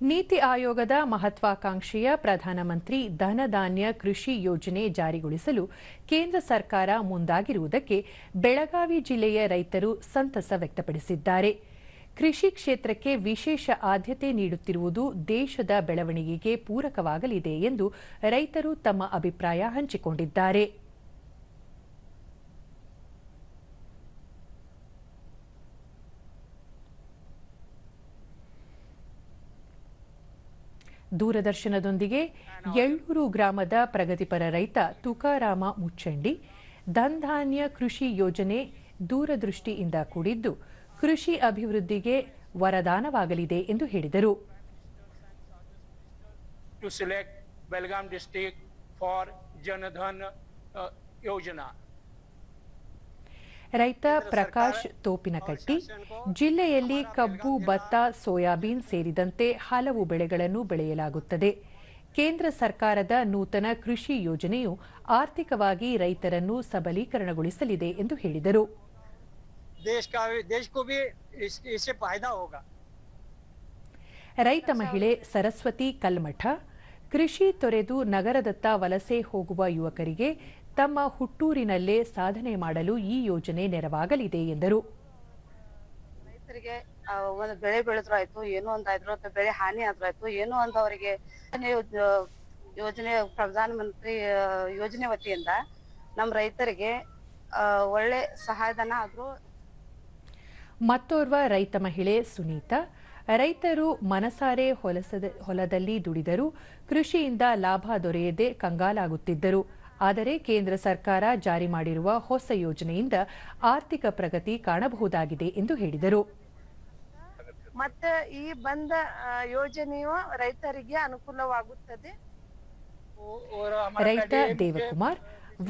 ನೀತಿ ಆಯೋಗದ ಮಹತ್ವಾಕಾಂಕ್ಷೆಯ ಪ್ರಧಾನಮಂತ್ರಿ ಧನಧಾನ್ಯ ಕೃಷಿ ಯೋಜನೆ ಜಾರಿಗೊಳಿಸಲು ಕೇಂದ್ರ ಸರ್ಕಾರ ಮುಂದಾಗಿರುವುದಕ್ಕೆ ಬೆಳಗಾವಿ ಜಿಲ್ಲೆಯ ರೈತರು ಸಂತಸ ವ್ಯಕ್ತಪಡಿಸಿದ್ದಾರೆ. ಕೃಷಿ ಕ್ಷೇತ್ರಕ್ಕೆ ವಿಶೇಷ ಆದ್ಯತೆ ನೀಡುತ್ತಿರುವುದು ದೇಶದ ಬೆಳವಣಿಗೆಗೆ ಪೂರಕವಾಗಲಿದೆ ಎಂದು ರೈತರು ತಮ್ಮ ಅಭಿಪ್ರಾಯ ಹಂಚಿಕೊಂಡಿದ್ದಾರೆ. ದೂರದರ್ಶನದೊಂದಿಗೆ ಎಳ್ಳೂರು ಗ್ರಾಮದ ಪ್ರಗತಿಪರ ರೈತ ತುಕಾರಾಮ ಮುಚ್ಚಂಡಿ ಧನ್ಧಾನ್ಯ ಕೃಷಿ ಯೋಜನೆ ದೂರದೃಷ್ಟಿಯಿಂದ ಕೂಡಿದ್ದು ಕೃಷಿ ಅಭಿವೃದ್ಧಿಗೆ ವರದಾನವಾಗಲಿದೆ ಎಂದು ಹೇಳಿದರು to select Belgaum district Jan Dhan uh, Yojana. ರೈತ ಪ್ರಕಾಶ್ ತೋಪಿನಕಟ್ಟಿ ಜಿಲ್ಲೆಯಲ್ಲಿ ಕಬ್ಬು ಭತ್ತ ಸೋಯಾಬೀನ್ ಸೇರಿದಂತೆ ಹಲವು ಬೆಳೆಗಳನ್ನು ಬೆಳೆಯಲಾಗುತ್ತದೆ. ಕೇಂದ್ರ ಸರ್ಕಾರದ ನೂತನ ಕೃಷಿ ಯೋಜನೆಯು ಆರ್ಥಿಕವಾಗಿ ರೈತರನ್ನು ಸಬಲೀಕರಣಗೊಳಿಸಲಿದೆ ಎಂದು ಹೇಳಿದರು. ರೈತ ಮಹಿಳೆ ಸರಸ್ವತಿ ಕಲ್ಮಠ ಕೃಷಿ ತೊರೆದು ನಗರದತ್ತ ವಲಸೆ ಹೋಗುವ ಯುವಕರಿಗೆ ತಮ್ಮ ಹುಟ್ಟೂರಿನಲ್ಲೇ ಸಾಧನೆ ಮಾಡಲು ಈ ಯೋಜನೆ ನೆರವಾಗಲಿದೆ ಎಂದರು. ರೈತರಿಗೆ ಒಂದು ಬೆಳೆ ಬೆಳೆದ್ರು ಆಯ್ತು ಏನೋ ಅಂತ ಆಯ್ತು ಅಥವಾ ಬೆಳೆ ಹಾನಿ ಆದ್ರೂ ಆಯ್ತು ಏನೋ ಅಂತ ಅವರಿಗೆ ಯೋಜನೆ ಪ್ರಧಾನ ಮಂತ್ರಿ ಯೋಜನೆ ವತಿಯಿಂದ ನಮ್ಮ ರೈತರಿಗೆ ಒಳ್ಳೆ ಸಹಾಯಧನ ಆದ್ರೂ ಮತ್ತೋರ್ವ ರೈತ ಮಹಿಳೆ ಸುನೀತಾ ರೈತರು ಮನಸಾರೆ ಹೊಲಸದ ಹೊಲದಲ್ಲಿ ದುಡಿದರು ಕೃಷಿಯಿಂದ ಲಾಭ ದೊರೆಯದೆ ಕಂಗಾಲಾಗುತ್ತಿದ್ದರು. ಆದರೆ ಕೇಂದ್ರ ಸರ್ಕಾರ ಜಾರಿ ಮಾಡಿರುವ ಹೊಸ ಯೋಜನೆಯಿಂದ ಆರ್ಥಿಕ ಪ್ರಗತಿ ಕಾಣಬಹುದಾಗಿದೆ ಎಂದು ಹೇಳಿದರು. ಮತ್ತೆ ಈ ಬಂದ ಯೋಜನೆಯು ರೈತರಿಗೆ ಅನುಕೂಲವಾಗುತ್ತದೆ. ರೈತ ದೇವಕುಮಾರ್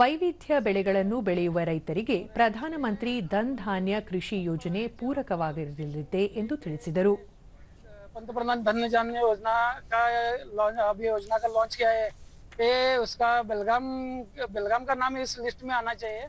ವೈವಿಧ್ಯ ಬೆಳೆಗಳನ್ನು ಬೆಳೆಯುವ ರೈತರಿಗೆ ಪ್ರಧಾನಮಂತ್ರಿ ಧನ್ ಧಾನ್ಯ ಕೃಷಿ ಯೋಜನೆ ಪೂರಕವಾಗಿರಲಿದೆ ಎಂದು ತಿಳಿಸಿದರು. पंतप्रधान धन जन योजना का लॉन्च अभी योजना का लॉन्च किया है। ये उसका बेलगाम बेलगाम का नाम इस लिस्ट में आना चाहिए।